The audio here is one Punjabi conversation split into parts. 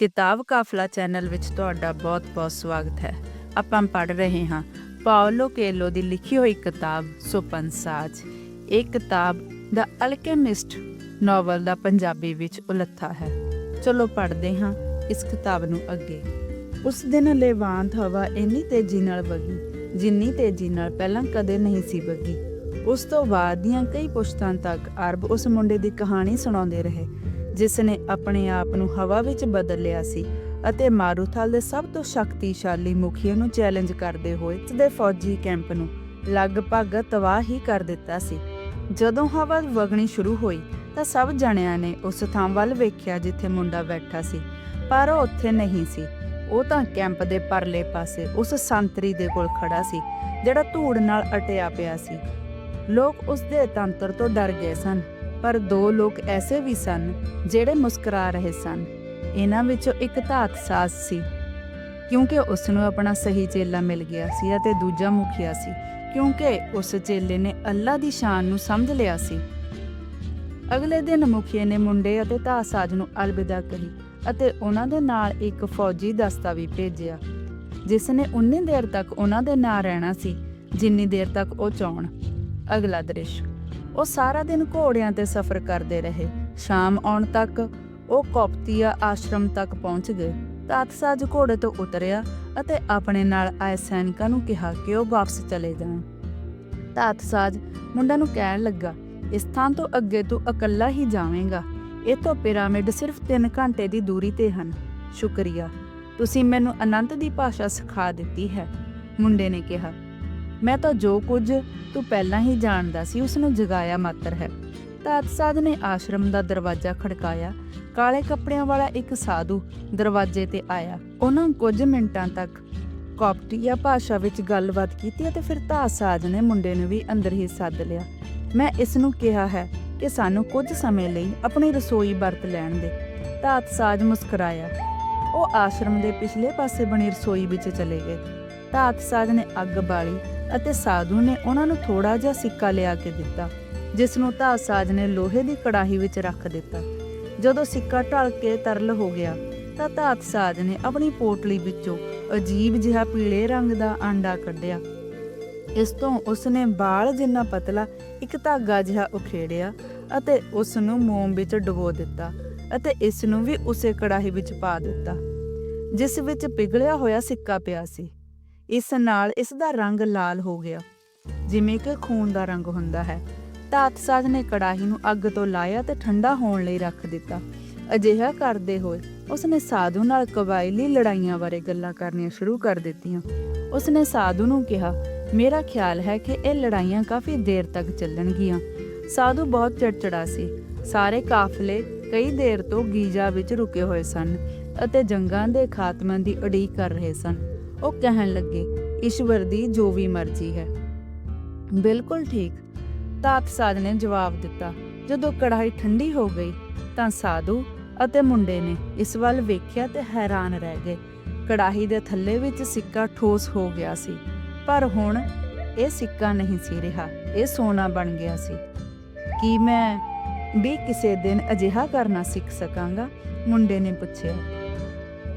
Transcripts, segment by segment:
ਕਿਤਾਬ ਕਾਫਲਾ ਚੈਨਲ ਵਿੱਚ ਤੁਹਾਡਾ ਬਹੁਤ-ਬਹੁਤ ਸਵਾਗਤ ਹੈ। ਆਪਾਂ ਪੜ੍ਹ ਰਹੇ ਹਾਂ ਪਾਓਲੋ ਕੇਲੋ ਦੀ ਲਿਖੀ ਹੋਈ ਕਿਤਾਬ ਸੁਪਨ ਸਾਜ। ਇਹ ਕਿਤਾਬ ਦਾ ਅਲਕੇਮਿਸਟ ਨੋਵਲ ਦਾ ਪੰਜਾਬੀ ਵਿੱਚ ਉਲੱਥਾ ਹੈ। ਚਲੋ ਪੜ੍ਹਦੇ ਹਾਂ ਇਸ ਕਿਤਾਬ ਨੂੰ ਅੱਗੇ। ਉਸ ਦਿਨ ਲੇਵਾਂਤ ਹਵਾ ਇੰਨੀ ਤੇਜ਼ੀ ਨਾਲ ਵਗੀ, ਜਿੰਨੀ ਤੇਜ਼ੀ ਨਾਲ ਪਹਿਲਾਂ ਕਦੇ ਨਹੀਂ ਸੀ ਵਗੀ। ਉਸ ਤੋਂ ਬਾਅਦ ਦੀਆਂ ਕਈ ਪੁਸ਼ਤਾਂ ਤੱਕ ਅਰਬ ਉਸ ਮੁੰਡੇ ਦੀ ਕਹਾਣੀ ਸੁਣਾਉਂਦੇ ਰਹੇ। ਜਿਸ ਨੇ ਆਪਣੇ ਆਪ ਨੂੰ ਹਵਾ ਵਿੱਚ ਬਦਲ ਲਿਆ ਸੀ ਅਤੇ ਮਾਰੂਥਲ ਦੇ ਸਭ ਤੋਂ ਸ਼ਕਤੀਸ਼ਾਲੀ ਮੁਖੀਏ ਨੂੰ ਚੈਲੰਜ ਕਰਦੇ ਹੋਏ ਉਸ ਦੇ ਫੌਜੀ ਕੈਂਪ ਨੂੰ ਲਗਭਗ ਤਬਾਹ ਹੀ ਕਰ ਦਿੱਤਾ ਸੀ। ਜਦੋਂ ਹਵਾ ਵਗਣੀ ਸ਼ੁਰੂ ਹੋਈ ਤਾਂ ਸਭ ਜਣਿਆਂ ਨੇ ਉਸ ਥਾਂ ਵੱਲ ਵੇਖਿਆ ਜਿੱਥੇ ਮੁੰਡਾ ਬੈਠਾ ਸੀ, ਪਰ ਉਹ ਉੱਥੇ ਨਹੀਂ ਸੀ। ਉਹ ਤਾਂ ਕੈਂਪ ਦੇ ਪਰਲੇ ਪਾਸੇ ਉਸ ਸੰਤਰੀ ਦੇ ਕੋਲ ਖੜਾ ਸੀ, ਜਿਹੜਾ ਧੂੜ ਨਾਲ ਅਟਿਆ ਪਿਆ ਸੀ। ਲੋਕ ਉਸ ਦੇ ਤੰਤਰ ਤੋਂ ਡਰ ਗਏ ਸਨ। ਪਰ ਦੋ ਲੋਕ ਐਸੇ ਵੀ ਸਨ ਜਿਹੜੇ ਮੁਸਕਰਾ ਰਹੇ ਸਨ। ਇਹਨਾਂ ਵਿੱਚੋਂ ਇੱਕ ਧਾਤ ਸਾਜ਼ ਸੀ, ਕਿਉਂਕਿ ਉਸ ਨੂੰ ਆਪਣਾ ਸਹੀ ਚੇਲਾ ਮਿਲ ਗਿਆ ਸੀ ਅਤੇ ਦੂਜਾ ਮੁਖੀਆ ਸੀ, ਕਿਉਂਕਿ ਉਸ ਚੇਲੇ ਨੇ ਅੱਲਾ ਦੀ ਸ਼ਾਨ ਨੂੰ ਸਮਝ ਲਿਆ ਸੀ। ਅਗਲੇ ਦਿਨ ਮੁਖੀਏ ਨੇ ਮੁੰਡੇ ਅਤੇ ਧਾਤ ਸਾਜ਼ ਨੂੰ ਅਲਵਿਦਾ ਕਹੀ ਅਤੇ ਉਹਨਾਂ ਦੇ ਨਾਲ ਇੱਕ ਫੌਜੀ ਦਸਤਾ ਵੀ ਭੇਜਿਆ, ਜਿਸ ਨੇ ਉਨੀ ਦੇਰ ਤੱਕ ਉਹਨਾਂ ਦੇ ਨਾਲ ਰਹਿਣਾ ਸੀ ਜਿੰਨੀ ਦੇਰ ਤੱਕ ਉਹ ਚਾਹਣ ਅਗਲਾ ਦ੍ਰਿਸ਼। ਉਹ ਸਾਰਾ ਦਿਨ ਘੋੜਿਆਂ ਤੇ ਸਫ਼ਰ ਕਰਦੇ ਰਹੇ। ਸ਼ਾਮ ਆਉਣ ਤੱਕ ਉਹ ਕੌਪਤੀਆ ਆਸ਼ਰਮ ਤੱਕ ਪਹੁੰਚ ਗਏ। ਤਾਤਸਾਜ ਘੋੜੇ ਤੋਂ ਉਤਰਿਆ ਅਤੇ ਆਪਣੇ ਨਾਲ ਆਏ ਸੈਨਿਕਾਂ ਨੂੰ ਕਿਹਾ ਕਿ ਉਹ ਵਾਪਸ ਚਲੇ ਜਾਣ। ਤਾਤਸਾਜ ਮੁੰਡਾ ਨੂੰ ਕਹਿਣ ਲੱਗਾ, ਇਸ ਥਾਂ ਤੋਂ ਅੱਗੇ ਤੂੰ ਇਕੱਲਾ ਹੀ ਜਾਵੇਂਗਾ। ਇਹ ਤੋਂ ਪਿਰਾਮਿਡ ਸਿਰਫ 3 ਘੰਟੇ ਦੀ ਦੂਰੀ ਤੇ ਹਨ। ਸ਼ੁਕਰੀਆ, ਤੁਸੀਂ ਮੈਨੂੰ ਅਨੰਤ ਦੀ ਭਾਸ਼ਾ ਸਿਖਾ ਦਿੱਤੀ ਹੈ, ਮੁੰਡੇ ਨੇ ਕਿਹਾ। ਮੈਂ ਤਾਂ ਜੋ ਕੁਝ ਤੂੰ ਪਹਿਲਾਂ ਹੀ ਜਾਣਦਾ ਸੀ ਉਸ ਨੂੰ ਜਗਾਇਆ ਮਾਤਰ ਹੈ। ਤਾਤਸਾਦ ਨੇ ਆਸ਼ਰਮ ਦਾ ਦਰਵਾਜ਼ਾ ਖੜਕਾਇਆ। ਕਾਲੇ ਕੱਪੜਿਆਂ ਵਾਲਾ ਇੱਕ ਸਾਧੂ ਦਰਵਾਜ਼ੇ ਤੇ ਆਇਆ। ਉਹਨਾਂ ਕੁਝ ਮਿੰਟਾਂ ਤੱਕ ਕਾਪਟੀਆ ਭਾਸ਼ਾ ਵਿੱਚ ਗੱਲਬਾਤ ਕੀਤੀ ਅਤੇ ਫਿਰ ਤਾਤਸਾਦ ਨੇ ਮੁੰਡੇ ਨੂੰ ਵੀ ਅੰਦਰ ਹੀ ਸੱਦ ਲਿਆ। ਮੈਂ ਇਸ ਨੂੰ ਕਿਹਾ ਹੈ ਕਿ ਸਾਨੂੰ ਕੁਝ ਸਮੇਂ ਲਈ ਆਪਣੀ ਰਸੋਈ ਵਰਤ ਲੈਣ ਦੇ। ਤਾਤਸਾਜ ਮੁਸਕਰਾਇਆ। ਉਹ ਆਸ਼ਰਮ ਦੇ ਪਿਛਲੇ ਪਾਸੇ ਬਣੀ ਰਸੋਈ ਵਿੱਚ ਚਲੇ ਗਏ। ਤਾਤਸਾਜ ਨੇ ਅੱਗ ਬਾਲੀ। ਅਤੇ ਸਾਧੂ ਨੇ ਉਹਨਾਂ ਨੂੰ ਥੋੜਾ ਜਿਹਾ ਸਿੱਕਾ ਲਿਆ ਕੇ ਦਿੱਤਾ, ਜਿਸ ਨੂੰ ਤਾਤਸਾਜ ਨੇ ਲੋਹੇ ਦੀ ਕੜਾਹੀ ਵਿੱਚ ਰੱਖ ਦਿੱਤਾ। ਜਦੋਂ ਸਿੱਕਾ ਢਲ ਕੇ ਤਰਲ ਹੋ ਗਿਆ, ਤਾਂ ਤਾਤਸਾਜ ਨੇ ਆਪਣੀ ਪੋਟਲੀ ਵਿੱਚੋਂ ਅਜੀਬ ਜਿਹਾ ਪੀਲੇ ਰੰਗ ਦਾ ਆਂਡਾ ਕੱਢਿਆ। ਇਸ ਤੋਂ ਉਸਨੇ ਬਾਲ ਜਿੰਨਾ ਪਤਲਾ, ਇੱਕ ਧਾਗਾ ਜਿਹਾ ਉਖੇੜਿਆ ਅਤੇ ਉਸ ਨੂੰ ਮੋਮ ਵਿੱਚ ਡੁਬੋ ਦਿੱਤਾ ਅਤੇ ਇਸ ਨੂੰ ਵੀ ਉਸੇ ਕੜਾਹੀ ਵਿੱਚ ਪਾ ਦਿੱਤਾ, ਜਿਸ ਵਿੱਚ ਪਿਘਲਿਆ ਹੋਇਆ ਸਿੱਕਾ ਪਿਆ ਸੀ। ਇਸ ਨਾਲ ਇਸ ਦਾ ਰੰਗ ਲਾਲ ਹੋ ਗਿਆ। ਜਿਵੇਂ ਕਿ ਖੂਨ ਦਾ ਰੰਗ ਹੁੰਦਾ ਹੈ। ਧਾਤ ਸਾਧ ਨੇ ਕੜਾਹੀ ਨੂੰ ਅੱਗ ਤੋਂ ਲਾਇਆ ਤੇ ਠੰਡਾ ਹੋਣ ਲਈ ਰੱਖ ਦਿੱਤਾ। ਅਜਿਹਾ ਕਰਦੇ ਹੋਏ ਉਸਨੇ ਸਾਧੂ ਨਾਲ ਕਬਾਇਲੀ ਲੜਾਈਆਂ ਬਾਰੇ ਗੱਲਾਂ ਕਰਨੀਆਂ ਸ਼ੁਰੂ ਕਰ ਦਿੱਤੀਆਂ। ਉਸਨੇ ਸਾਧੂ ਨੂੰ ਕਿਹਾ, ਮੇਰਾ ਖਿਆਲ ਹੈ ਕਿ ਇਹ ਲੜਾਈਆਂ ਕਾਫੀ ਦੇਰ ਤੱਕ ਚੱਲਣਗੀਆਂ। ਸਾਧੂ ਬਹੁਤ ਚੜਚੜਾ ਸੀ। ਸਾਰੇ ਕਾਫਲੇ ਕਈ ਦੇਰ ਤੋਂ ਗੀਜਾ ਵਿੱਚ ਰੁਕੇ ਹੋਏ ਸਨ ਅਤੇ ਜੰਗਾਂ ਦੇ ਖਾਤਮੇ ਦੀ ਉਡੀਕ ਕਰ ਰਹੇ ਸਨ। ਉਹ ਕਹਿਣ ਲੱਗੇ, ਈਸ਼ਵਰ ਦੀ ਜੋ ਵੀ ਮਰਜ਼ੀ ਹੈ। ਬਿਲਕੁਲ ਠੀਕ। ਤਾਤਸਾਦ ਨੇ ਜਵਾਬ ਦਿੱਤਾ, ਜਦੋਂ ਕੜਾਹੀ ਠੰਡੀ ਹੋ ਗਈ, ਤਾਂ ਸਾਧੂ ਅਤੇ ਮੁੰਡੇ ਨੇ ਇਸ ਵੱਲ ਵੇਖਿਆ ਤੇ ਹੈਰਾਨ ਰਹਿ ਗਏ। ਕੜਾਹੀ ਦੇ ਥੱਲੇ ਵਿੱਚ ਸਿੱਕਾ ਠੋਸ ਹੋ ਗਿਆ ਸੀ, ਪਰ ਹੁਣ ਇਹ ਸਿੱਕਾ ਨਹੀਂ ਸੀ ਰਿਹਾ, ਇਹ ਸੋਨਾ ਬਣ ਗਿਆ ਸੀ। ਕੀ ਮੈਂ ਵੀ ਕਿਸੇ ਦਿਨ ਅਜਿਹਾ ਕਰਨਾ ਸਿੱਖ ਸਕਾਂਗਾ? ਮੁੰਡੇ ਨੇ ਪੁੱਛਿਆ।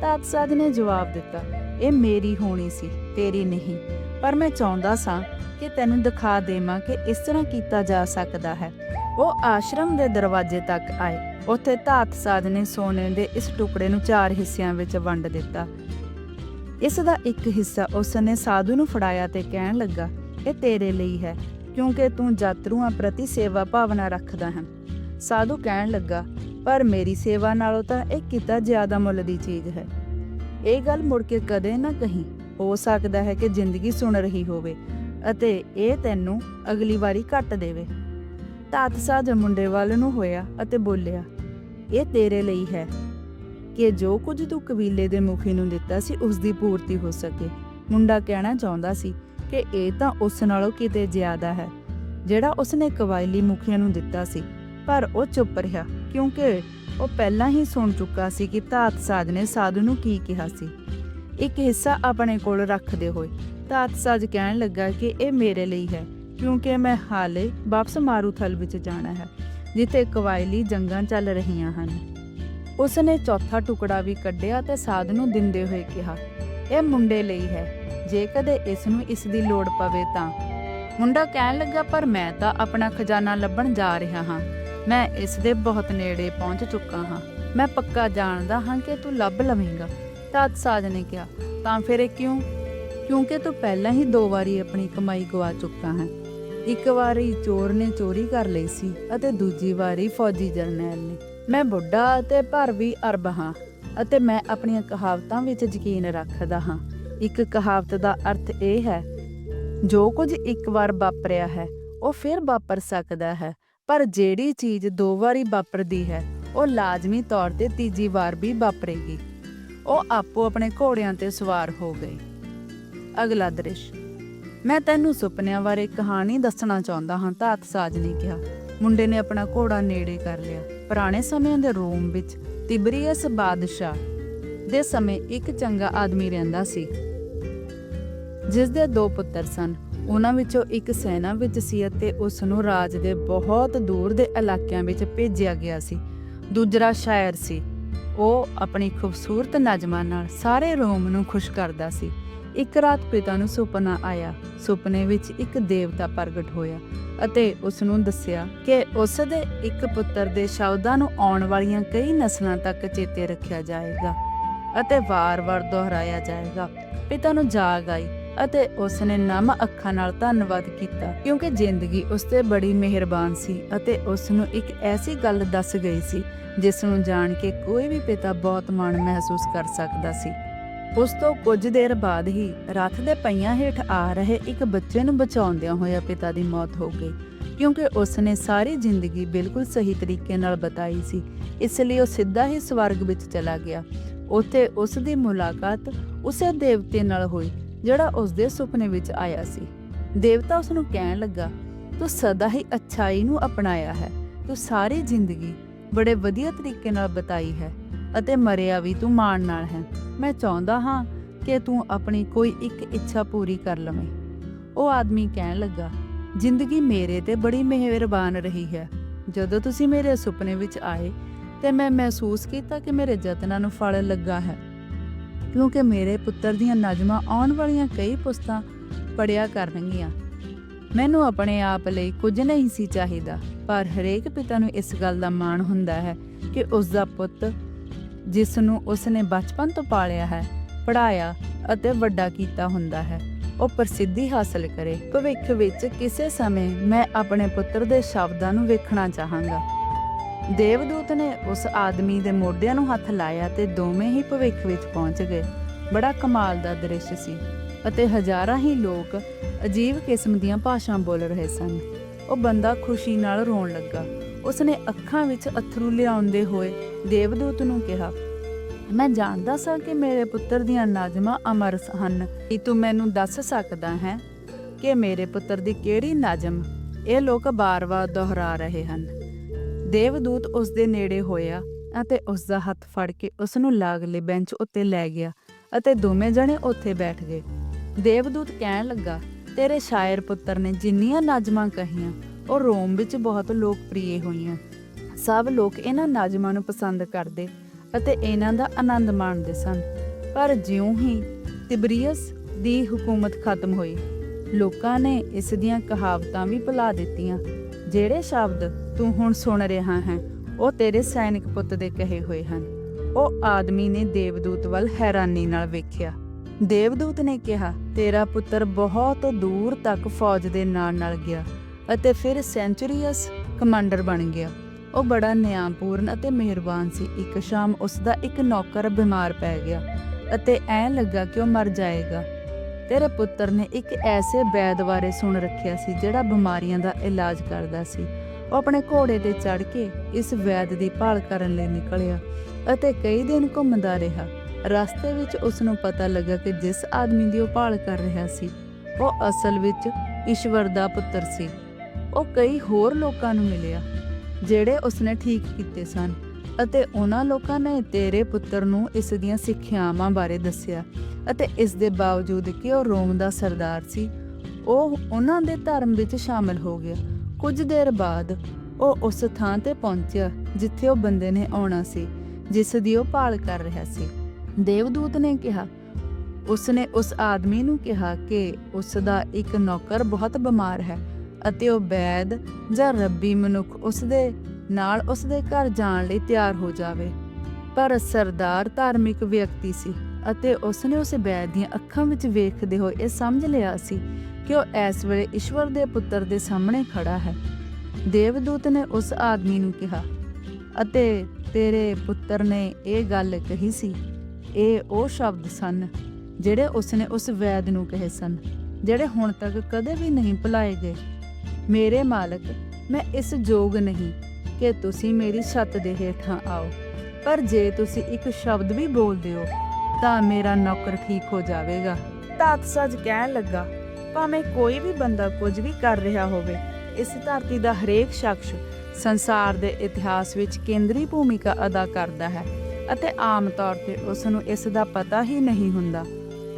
ਤਾਤਸਾਦ ਨੇ ਜਵਾਬ ਦਿੱਤਾ ਇਹ ਮੇਰੀ ਹੋਣੀ ਸੀ, ਤੇਰੀ ਨਹੀਂ। ਪਰ ਮੈਂ ਚਾਹੁੰਦਾ ਸਾਂ ਕਿ ਤੈਨੂੰ ਦਿਖਾ ਦੇਵਾਂ ਕਿ ਇਸ ਤਰ੍ਹਾਂ ਕੀਤਾ ਜਾ ਸਕਦਾ ਹੈ। ਉਹ ਆਸ਼ਰਮ ਦੇ ਦਰਵਾਜ਼ੇ ਤੱਕ ਆਏ। ਉੱਥੇ ਤਾਤਸਾਦ ਨੇ ਸੋਨੇ ਦੇ ਇਸ ਟੁਕੜੇ ਨੂੰ ਚਾਰ ਹਿੱਸਿਆਂ ਵਿੱਚ ਵੰਡ ਦਿੱਤਾ। ਇਸ ਦਾ ਇੱਕ ਹਿੱਸਾ ਉਸ ਨੇ ਸਾਧੂ ਨੂੰ ਫੜਾਇਆ ਤੇ ਕਹਿਣ ਲੱਗਾ, ਇਹ ਤੇਰੇ ਲਈ ਹੈ, ਕਿਉਂਕਿ ਤੂੰ ਯਾਤਰੂਆਂ ਪ੍ਰਤੀ ਸੇਵਾ ਭਾਵਨਾ ਰੱਖਦਾ ਹੈ। ਸਾਧੂ ਕਹਿਣ ਲੱਗਾ, ਪਰ ਮੇਰੀ ਸੇਵਾ ਨਾਲੋਂ ਤਾਂ ਇਹ ਕਿਤਾ ਜ਼ਿਆਦਾ ਮੁੱਲ ਦੀ ਚੀਜ਼ ਹੈ। ਇਹ ਗੱਲ ਮੁੜ ਕੇ ਕਦੇ ਨਾ ਕਹੀਂ। ਹੋ ਸਕਦਾ ਹੈ ਕਿ ਜ਼ਿੰਦਗੀ ਸੁਣ ਰਹੀ ਹੋਵੇ ਅਤੇ ਇਹ ਤੈਨੂੰ ਅਗਲੀ ਵਾਰੀ ਘੱਟ ਦੇਵੇ। ਤਾਤਸਾਜ ਮੁੰਡੇ ਵੱਲ ਨੂੰ ਹੋਇਆ ਅਤੇ ਬੋਲਿਆ, ਇਹ ਤੇਰੇ ਲਈ ਹੈ ਕਿ ਜੋ ਕੁਝ ਤੂੰ ਕਬੀਲੇ ਦੇ ਮੁਖੀ ਨੂੰ ਦਿੱਤਾ ਸੀ ਉਸ ਦੀ ਪੂਰਤੀ ਹੋ ਸਕੇ। ਮੁੰਡਾ ਕਹਿਣਾ ਚਾਹੁੰਦਾ ਸੀ ਕਿ ਇਹ ਤਾਂ ਉਸ ਨਾਲੋਂ ਕਿਤੇ ਜ਼ਿਆਦਾ ਹੈ, ਜਿਹੜਾ ਉਸਨੇ ਕਬਾਇਲੀ ਮੁਖੀਆਂ ਨੂੰ ਦਿੱਤਾ ਸੀ, ਪਰ ਉਹ ਚੁੱਪ ਰਿਹਾ ਕਿਉਂਕਿ ਉਹ ਪਹਿਲਾਂ ਹੀ ਸੁਣ ਚੁੱਕਾ ਸੀ ਕਿ ਤਾਤਸਾਜ ਨੇ ਸਾਧੂ ਨੂੰ ਕੀ ਕਿਹਾ ਸੀ। ਇੱਕ ਹਿੱਸਾ ਆਪਣੇ ਕੋਲ ਰੱਖਦੇ ਹੋਏ। ਤਾਤਸਾਜ ਕਹਿਣ ਲੱਗਾ ਕਿ ਇਹ ਮੇਰੇ ਲਈ ਹੈ, ਕਿਉਂਕਿ ਮੈਂ ਹਾਲੇ ਵਾਪਸ ਮਾਰੂਥਲ ਵਿੱਚ ਜਾਣਾ ਹੈ, ਜਿੱਥੇ ਕਵਾਇਲੀ ਜੰਗਾਂ ਚੱਲ ਰਹੀਆਂ ਹਨ। ਉਸ ਨੇ ਚੌਥਾ ਟੁਕੜਾ ਵੀ ਕੱਢਿਆ ਤੇ ਸਾਧ ਨੂੰ ਦਿੰਦੇ ਹੋਏ ਕਿਹਾ, ਇਹ ਮੁੰਡੇ ਲਈ ਹੈ, ਜੇ ਕਦੇ ਇਸ ਨੂੰ ਇਸ ਦੀ ਲੋੜ ਪਵੇ ਤਾਂ। ਮੁੰਡਾ ਕਹਿਣ ਲੱਗਾ, ਪਰ ਮੈਂ ਤਾਂ ਆਪਣਾ ਖਜ਼ਾਨਾ ਲੱਭਣ ਜਾ ਰਿਹਾ ਹਾਂ। ਮੈਂ ਇਸ ਦੇ ਬਹੁਤ ਨੇੜੇ ਪਹੁੰਚ ਚੁੱਕਾ ਹਾਂ। ਮੈਂ ਪੱਕਾ ਜਾਣਦਾ ਹਾਂ ਕਿ ਤੂੰ ਲੱਭ ਲਵੇਂਗਾ। ਤਦ ਸਾਜ ਨੇ ਕਿਹਾ, ਤਾਂ ਫਿਰ ਇਹ ਕਿਉਂ? ਕਿਉਂਕਿ ਤੂੰ ਪਹਿਲਾਂ ਹੀ ਦੋ ਵਾਰੀ ਆਪਣੀ ਕਮਾਈ ਗਵਾ ਚੁੱਕਾ ਹੈ। ਇੱਕ ਵਾਰੀ ਚੋਰ ਨੇ ਚੋਰੀ ਕਰ ਲਈ ਸੀ ਅਤੇ ਦੂਜੀ ਵਾਰੀ ਫੌਜੀ ਜਰਨੈਲ ਨੇ। ਮੈਂ ਬੁੱਢਾ ਅਤੇ ਭਰ ਵੀ ਅਰਬ ਹਾਂ ਅਤੇ ਮੈਂ ਆਪਣੀਆਂ ਕਹਾਵਤਾਂ ਵਿੱਚ ਯਕੀਨ ਰੱਖਦਾ ਹਾਂ। ਇੱਕ ਕਹਾਵਤ ਦਾ ਅਰਥ ਇਹ ਹੈ, ਜੋ ਕੁਝ ਇੱਕ ਵਾਰ ਵਾਪਰਿਆ ਹੈ, ਉਹ ਫਿਰ ਵਾਪਰ ਸਕਦਾ ਹੈ। ਪਰ ਜਿਹੜੀ ਚੀਜ਼ ਦੋ ਵਾਰੀ ਵਾਪਰਦੀ ਹੈ, ਉਹ ਲਾਜ਼ਮੀ ਤੌਰ ਤੇ ਤੀਜੀ ਵਾਰ ਵੀ ਵਾਪਰੇਗੀ। ਉਹ ਆਪੋ ਆਪਣੇ ਘੋੜਿਆਂ ਤੇ ਸਵਾਰ ਹੋ ਗਏ ਅਗਲਾ ਦ੍ਰਿਸ਼। ਮੈਂ ਤੈਨੂੰ ਸੁਪਨਿਆਂ ਬਾਰੇ ਕਹਾਣੀ ਦੱਸਣਾ ਚਾਹੁੰਦਾ ਹਾਂ ਧਾਤ ਸਾਜ ਨੇ ਕਿਹਾ। ਮੁੰਡੇ ਨੇ ਆਪਣਾ ਘੋੜਾ ਨੇੜੇ ਕਰ ਲਿਆ। ਪੁਰਾਣੇ ਸਮਿਆਂ ਦੇ ਰੋਮ ਵਿੱਚ ਤਿਬਰੀਅਸ ਬਾਦਸ਼ਾਹ ਦੇ ਸਮੇਂ ਇੱਕ ਚੰਗਾ ਆਦਮੀ ਰਹਿੰਦਾ ਸੀ ਜਿਸ ਦੇ ਦੋ ਪੁੱਤਰ ਸਨ। ਉਹਨਾਂ ਵਿੱਚੋਂ ਇੱਕ ਸੈਨਾ ਵਿੱਚ ਸੀ ਅਤੇ ਉਸ ਨੂੰ ਰਾਜ ਦੇ ਬਹੁਤ ਦੂਰ ਦੇ ਇਲਾਕਿਆਂ ਵਿੱਚ ਭੇਜਿਆ ਗਿਆ ਸੀ। ਦੂਜਰਾ ਸ਼ਾਇਰ ਸੀ। ਉਹ ਆਪਣੀ ਖੂਬਸੂਰਤ ਨਜ਼ਮਾਂ ਨਾਲ ਸਾਰੇ ਰੋਮ ਨੂੰ ਖੁਸ਼ ਕਰਦਾ ਸੀ। ਇੱਕ ਰਾਤ ਪਿਤਾ ਨੂੰ ਸੁਪਨਾ ਆਇਆ। ਸੁਪਨੇ ਵਿੱਚ ਇੱਕ ਦੇਵਤਾ ਪ੍ਰਗਟ ਹੋਇਆ ਅਤੇ ਉਸ ਨੂੰ ਦੱਸਿਆ ਕਿ ਉਸ ਦੇ ਇੱਕ ਪੁੱਤਰ ਦੇ ਸ਼ਬਦਾਂ ਨੂੰ ਆਉਣ ਵਾਲੀਆਂ ਕਈ ਨਸਲਾਂ ਤੱਕ ਚੇਤੇ ਰੱਖਿਆ ਜਾਏਗਾ ਅਤੇ ਵਾਰ-ਵਾਰ ਦੁਹਰਾਇਆ ਜਾਏਗਾ। ਪਿਤਾ ਨੂੰ ਜਾਗ ਆਈ। ਅਤੇ ਉਸ ਨੇ ਨਮ ਅੱਖਾਂ ਨਾਲ ਧੰਨਵਾਦ ਕੀਤਾ, ਕਿਉਂਕਿ ਜ਼ਿੰਦਗੀ ਉਸ ਤੇ ਬੜੀ ਮਿਹਰਬਾਨ ਸੀ ਅਤੇ ਉਸ ਨੂੰ ਇੱਕ ਐਸੀ ਗੱਲ ਦੱਸ ਗਈ ਸੀ, ਜਿਸ ਨੂੰ ਜਾਣ ਕੇ ਕੋਈ ਵੀ ਪਿਤਾ ਬਹੁਤ ਮਾਣ ਮਹਿਸੂਸ ਕਰ ਸਕਦਾ ਸੀ। ਉਸ ਤੋਂ ਕੁਝ ਦੇਰ ਬਾਅਦ ਹੀ ਰੱਥ ਦੇ ਪਈਆਂ ਹੇਠ ਆ ਰਹੇ ਇੱਕ ਬੱਚੇ ਨੂੰ ਬਚਾਉਂਦਿਆਂ ਹੋਇਆ ਪਿਤਾ ਦੀ ਮੌਤ ਹੋ ਗਈ, ਕਿਉਂਕਿ ਉਸ ਨੇ ਸਾਰੀ ਜ਼ਿੰਦਗੀ ਬਿਲਕੁਲ ਸਹੀ ਤਰੀਕੇ ਨਾਲ ਬਤਾਈ ਸੀ, ਇਸ ਲਈ ਉਹ ਸਿੱਧਾ ਹੀ ਸਵਰਗ ਵਿੱਚ ਚਲਾ ਗਿਆ। ਉੱਥੇ ਉਸ ਦੀ ਮੁਲਾਕਾਤ ਉਸੇ ਦੇਵਤੇ ਨਾਲ ਹੋਈ ਜਿਹੜਾ ਉਸ ਦੇ ਸੁਪਨੇ ਵਿੱਚ ਆਇਆ ਸੀ। ਦੇਵਤਾ ਉਸ ਨੂੰ ਕਹਿਣ ਲੱਗਾ, ਤੂੰ ਸਦਾ ਹੀ ਅੱਛਾਈ ਨੂੰ ਅਪਣਾਇਆ ਹੈ। ਤੂੰ ਸਾਰੀ ਜ਼ਿੰਦਗੀ ਬੜੇ ਵਧੀਆ ਤਰੀਕੇ ਨਾਲ ਬਤਾਈ ਹੈ ਅਤੇ ਮਰਿਆ ਵੀ ਤੂੰ ਮਾਣ ਨਾਲ ਹੈ। ਮੈਂ ਚਾਹੁੰਦਾ ਹਾਂ ਕਿ ਤੂੰ ਆਪਣੀ ਕੋਈ ਇੱਕ ਇੱਛਾ ਪੂਰੀ ਕਰ ਲਵੇਂ। ਉਹ ਆਦਮੀ ਕਹਿਣ ਲੱਗਾ, ਜ਼ਿੰਦਗੀ ਮੇਰੇ ਤੇ ਬੜੀ ਮਿਹਰਬਾਨ ਰਹੀ ਹੈ। ਜਦੋਂ ਤੁਸੀਂ ਮੇਰੇ ਸੁਪਨੇ ਵਿੱਚ ਆਏ ਤੇ ਮੈਂ ਮਹਿਸੂਸ ਕੀਤਾ ਕਿ ਮੇਰੇ ਯਤਨਾਂ ਨੂੰ ਫਲ ਲੱਗਾ ਹੈ। ਕਿਉਂਕਿ ਮੇਰੇ ਪੁੱਤਰ ਦੀਆਂ ਨਜ਼ਮਾਂ ਆਉਣ ਵਾਲੀਆਂ ਕਈ ਪੁਸਤਾਂ ਪੜਿਆ ਕਰਨਗੀਆਂ। ਮੈਨੂੰ ਆਪਣੇ ਆਪ ਲਈ ਕੁਝ ਨਹੀਂ ਸੀ ਚਾਹੀਦਾ, ਪਰ ਹਰੇਕ ਪਿਤਾ ਨੂੰ ਇਸ ਗੱਲ ਦਾ ਮਾਣ ਹੁੰਦਾ ਹੈ ਕਿ ਉਸ ਦਾ ਪੁੱਤ, ਜਿਸ ਨੂੰ ਉਸ ਨੇ ਬਚਪਨ ਤੋਂ ਪਾਲਿਆ ਹੈ ਪੜਾਇਆ ਅਤੇ ਵੱਡਾ ਕੀਤਾ ਹੁੰਦਾ ਹੈ, ਉਹ ਪ੍ਰਸਿੱਧੀ ਹਾਸਲ ਕਰੇ। ਭਵਿੱਖ ਵਿੱਚ ਕਿਸੇ ਸਮੇਂ ਮੈਂ ਆਪਣੇ ਪੁੱਤਰ ਦੇ ਸ਼ਬਦਾਂ ਨੂੰ ਵੇਖਣਾ ਚਾਹਾਂਗਾ। ਦੇਵਦੂਤ ਨੇ ਉਸ ਆਦਮੀ ਦੇ ਮੋਢਿਆਂ ਨੂੰ ਹੱਥ ਲਾਇਆ ਤੇ ਦੋਵੇਂ ਹੀ ਭਵਿੱਖ ਵਿੱਚ ਪਹੁੰਚ ਗਏ। ਬੜਾ ਕਮਾਲ ਦਾ ਦ੍ਰਿਸ਼ ਸੀ ਅਤੇ ਹਜ਼ਾਰਾਂ ਹੀ ਲੋਕ ਅਜੀਬ ਕਿਸਮ ਦੀਆਂ ਭਾਸ਼ਾਵਾਂ ਬੋਲ ਰਹੇ ਸਨ। ਉਹ ਬੰਦਾ ਖੁਸ਼ੀ ਨਾਲ ਰੋਣ ਲੱਗਾ। ਉਸਨੇ ਅੱਖਾਂ ਵਿੱਚ ਅਥਰੂ ਲਿਆਉਂਦੇ ਹੋਏ ਦੇਵਦੂਤ ਨੂੰ ਕਿਹਾ, ਮੈਂ ਜਾਣਦਾ ਸਾਂ ਕਿ ਮੇਰੇ ਪੁੱਤਰ ਦੀਆਂ ਨਾਜ਼ਮਾਂ ਅਮਰ ਹਨ। ਕੀ ਤੂੰ ਮੈਨੂੰ ਦੱਸ ਸਕਦਾ ਹੈ ਕਿ ਮੇਰੇ ਪੁੱਤਰ ਦੀ ਕਿਹੜੀ ਨਾਜ਼ਮ ਇਹ ਲੋਕ ਬਾਰ-ਬਾਰ ਦੁਹਰਾ ਰਹੇ ਹਨ। ਦੇਵਦੂਤ ਉਸ ਦੇ ਨੇੜੇ ਹੋਇਆ ਅਤੇ ਉਸ ਦਾ ਹੱਥ ਫੜ ਕੇ ਉਸ ਨੂੰ ਲਾਗਲੇ ਬੈਂਚ ਉੱਤੇ ਲੈ ਗਿਆ ਅਤੇ ਦੋਵੇਂ ਜਣੇ ਉੱਥੇ ਬੈਠ ਗਏ। ਦੇਵਦੂਤ ਕਹਿਣ ਲੱਗਾ, ਤੇਰੇ ਸ਼ਾਇਰ ਪੁੱਤਰ ਨੇ ਜਿੰਨੀਆਂ ਨਾਜ਼ਮਾਂ ਕਹੀਆਂ, ਉਹ ਰੋਮ ਵਿੱਚ ਬਹੁਤ ਲੋਕਪ੍ਰਿਯ ਹੋਈਆਂ। ਸਭ ਲੋਕ ਇਹਨਾਂ ਨਾਜ਼ਮਾਂ ਨੂੰ ਪਸੰਦ ਕਰਦੇ ਅਤੇ ਇਹਨਾਂ ਦਾ ਆਨੰਦ ਮਾਣਦੇ ਸਨ। ਪਰ ਜਿਉਂ ਹੀ ਤਿਬਰੀਅਸ ਦੀ ਹਕੂਮਤ ਖਤਮ ਹੋਈ, ਲੋਕਾਂ ਨੇ ਇਸ ਦੀਆਂ ਕਹਾਵਤਾਂ ਵੀ ਭੁਲਾ ਦਿੱਤੀਆਂ, ਜਿਹੜੇ ਸ਼ਬਦ ਤੂੰ ਹੁਣ ਸੁਣ ਰਿਹਾ ਹੈ, ਉਹ ਤੇਰੇ ਸੈਨਿਕ ਪੁੱਤ ਦੇ ਕਹੇ ਹੋਏ ਹਨ। ਉਹ ਆਦਮੀ ਨੇ ਦੇਵਦੂਤ ਵੱਲ ਹੈਰਾਨੀ ਨਾਲ ਵੇਖਿਆ। ਦੇਵਦੂਤ ਨੇ ਕਿਹਾ, ਤੇਰਾ ਪੁੱਤਰ ਬਹੁਤ ਦੂਰ ਤੱਕ ਫੌਜ ਦੇ ਨਾਲ ਨਾਲ ਗਿਆ ਅਤੇ ਫਿਰ ਸੈਂਚੁਰੀਅਸ ਕਮਾਂਡਰ ਬਣ ਗਿਆ। ਉਹ ਬੜਾ ਨਿਆਂਪੂਰਨ ਅਤੇ ਮਿਹਰਬਾਨ ਸੀ। ਇੱਕ ਸ਼ਾਮ ਉਸ ਦਾ ਇੱਕ ਨੌਕਰ ਬਿਮਾਰ ਪੈ ਗਿਆ ਅਤੇ ਐਂ ਲੱਗਾ ਕਿ ਉਹ ਮਰ ਜਾਏਗਾ। ਤੇਰੇ ਪੁੱਤਰ ਨੇ ਇੱਕ ਐਸੇ ਵੈਦ ਬਾਰੇ ਸੁਣ ਰੱਖਿਆ ਸੀ, ਜਿਹੜਾ ਬਿਮਾਰੀਆਂ ਦਾ ਇਲਾਜ ਕਰਦਾ ਸੀ। ਉਹ ਆਪਣੇ ਘੋੜੇ ਤੇ ਚੜ ਕੇ ਇਸ ਵੈਦ ਦੀ ਭਾਲ ਕਰਨ ਲਈ ਨਿਕਲਿਆ ਅਤੇ ਕਈ ਦਿਨ ਘੁੰਮਦਾ ਰਿਹਾ। ਰਸਤੇ ਵਿੱਚ ਉਸ ਨੂੰ ਪਤਾ ਲੱਗਾ ਕਿ ਜਿਸ ਆਦਮੀ ਦੀ ਉਹ ਭਾਲ ਕਰ ਰਿਹਾ ਸੀ, ਉਹ ਅਸਲ ਵਿੱਚ ਈਸ਼ਵਰ ਦਾ ਪੁੱਤਰ ਸੀ। ਉਹ ਕਈ ਹੋਰ ਲੋਕਾਂ ਨੂੰ ਮਿਲਿਆ, ਜਿਹੜੇ ਉਸਨੇ ਠੀਕ ਕੀਤੇ ਸਨ ਅਤੇ ਉਹਨਾਂ ਲੋਕਾਂ ਨੇ ਤੇਰੇ ਪੁੱਤਰ ਨੂੰ ਇਸ ਦੀਆਂ ਸਿੱਖਿਆਵਾਂ ਬਾਰੇ ਦੱਸਿਆ ਅਤੇ ਇਸ ਦੇ ਬਾਵਜੂਦ ਕਿ ਉਹ ਰੋਮ ਦਾ ਸਰਦਾਰ ਸੀ, ਉਹ ਉਹਨਾਂ ਦੇ ਧਰਮ ਵਿੱਚ ਸ਼ਾਮਲ ਹੋ ਗਿਆ। ਕੁਝ ਦੇਰ ਬਾਅਦ ਉਹ ਉਸ ਥਾਂ ਤੇ ਪਹੁੰਚਿਆ ਜਿੱਥੇ ਉਹ ਬੰਦੇ ਨੇ ਆਉਣਾ ਸੀ, ਜਿਸ ਦੀ ਉਹ ਭਾਲ ਕਰ ਰਿਹਾ ਸੀ। ਦੇਵਦੂਤ ਨੇ ਕਿਹਾ, ਉਸਨੇ ਉਸ ਆਦਮੀ ਨੂੰ ਕਿਹਾ ਕਿ ਉਸ ਦਾ ਇੱਕ ਨੌਕਰ ਬਹੁਤ ਬਿਮਾਰ ਹੈ ਅਤੇ ਉਹ ਵੈਦ ਜਾਂ ਰੱਬੀ ਮਨੁੱਖ ਉਸ ਦੇ ਨਾਲ ਉਸ ਦੇ ਘਰ ਜਾਣ ਲਈ ਤਿਆਰ ਹੋ ਜਾਵੇ। ਪਰ ਸਰਦਾਰ ਧਾਰਮਿਕ ਵਿਅਕਤੀ ਸੀ ਅਤੇ ਉਸਨੇ ਉਸ ਵੈਦ ਦੀਆਂ ਅੱਖਾਂ ਵਿੱਚ ਵੇਖਦੇ ਹੋਏ ਇਹ ਸਮਝ ਲਿਆ ਸੀ ਕਿ ਉਹ ਇਸ ਵੇਲੇ ਈਸ਼ਵਰ ਦੇ ਪੁੱਤਰ ਦੇ ਸਾਹਮਣੇ ਖੜਾ ਹੈ। ਦੇਵਦੂਤ ਨੇ ਉਸ ਆਦਮੀ ਨੂੰ ਕਿਹਾ, ਅਤੇ ਤੇਰੇ ਪੁੱਤਰ ਨੇ ਇਹ ਗੱਲ ਕਹੀ ਸੀ, ਇਹ ਉਹ ਸ਼ਬਦ ਸਨ ਜਿਹੜੇ ਉਸਨੇ ਉਸ ਵੈਦ ਨੂੰ ਕਹੇ ਸਨ, ਜਿਹੜੇ ਹੁਣ ਤੱਕ ਕਦੇ ਵੀ ਨਹੀਂ ਭੁਲਾਏ ਗਏ। ਮੇਰੇ ਮਾਲਕ, ਮੈਂ ਇਸ ਯੋਗ ਨਹੀਂ ਕਿ ਤੁਸੀਂ ਮੇਰੀ ਛੱਤ ਦੇ ਹੇਠਾਂ ਆਓ, ਪਰ ਜੇ ਤੁਸੀਂ ਇੱਕ ਸ਼ਬਦ ਵੀ ਬੋਲਦੇ ਹੋ, ਤਾਂ ਮੇਰਾ ਨੌਕਰ ਠੀਕ ਹੋ ਜਾਵੇਗਾ। ਤਾਤ ਸੱਜ ਕਹਿਣ ਲੱਗਾ ਭਾਵੇਂ ਕੋਈ ਵੀ ਬੰਦਾ ਕੁਝ ਵੀ ਕਰ ਰਿਹਾ ਹੋਵੇ, ਇਸ ਧਰਤੀ ਦਾ ਹਰੇਕ ਸ਼ਖਸ ਸੰਸਾਰ ਦੇ ਇਤਿਹਾਸ ਵਿੱਚ ਕੇਂਦਰੀ ਭੂਮਿਕਾ ਅਦਾ ਕਰਦਾ ਹੈ ਅਤੇ ਆਮ ਤੌਰ ਤੇ ਉਸ ਨੂੰ ਇਸ ਦਾ ਪਤਾ ਹੀ ਨਹੀਂ ਹੁੰਦਾ।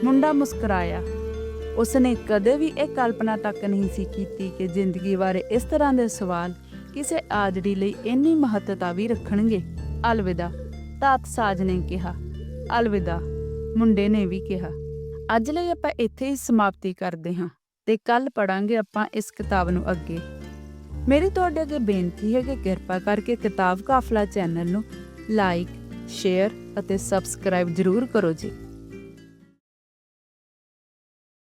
ਮੁੰਡਾ ਮੁਸਕਰਾਇਆ। ਉਸਨੇ ਕਦੇ ਵੀ ਇਹ ਕਲਪਨਾ ਤੱਕ ਨਹੀਂ ਸੀ ਕੀਤੀ ਕਿ ਜ਼ਿੰਦਗੀ ਬਾਰੇ ਇਸ ਤਰ੍ਹਾਂ ਦੇ ਸਵਾਲ ਕਿਸੇ ਆਜੜੀ ਲਈ ਇੰਨੀ ਮਹੱਤਤਾ ਵੀ ਰੱਖਣਗੇ। ਅਲਵਿਦਾ, ਤਾਤ ਸਾਜ ਨੇ ਕਿਹਾ। ਅਲਵਿਦਾ, ਮੁੰਡੇ ਨੇ ਵੀ ਕਿਹਾ। ਅੱਜ ਲਈ ਆਪਾਂ ਇੱਥੇ ਹੀ ਸਮਾਪਤੀ ਕਰਦੇ ਹਾਂ ਤੇ ਕੱਲ ਪੜਾਂਗੇ ਆਪਾਂ ਇਸ ਕਿਤਾਬ ਨੂੰ ਅੱਗੇ। ਮੇਰੀ ਤੁਹਾਡੇ ਅੱਗੇ ਬੇਨਤੀ ਹੈ ਕਿ ਕਿਰਪਾ ਕਰਕੇ ਕਿਤਾਬ ਕਾਫਲਾ ਚੈਨਲ ਨੂੰ ਲਾਈਕ, ਸ਼ੇਅਰ ਅਤੇ ਸਬਸਕ੍ਰਾਈਬ ਜ਼ਰੂਰ ਕਰੋ ਜੀ।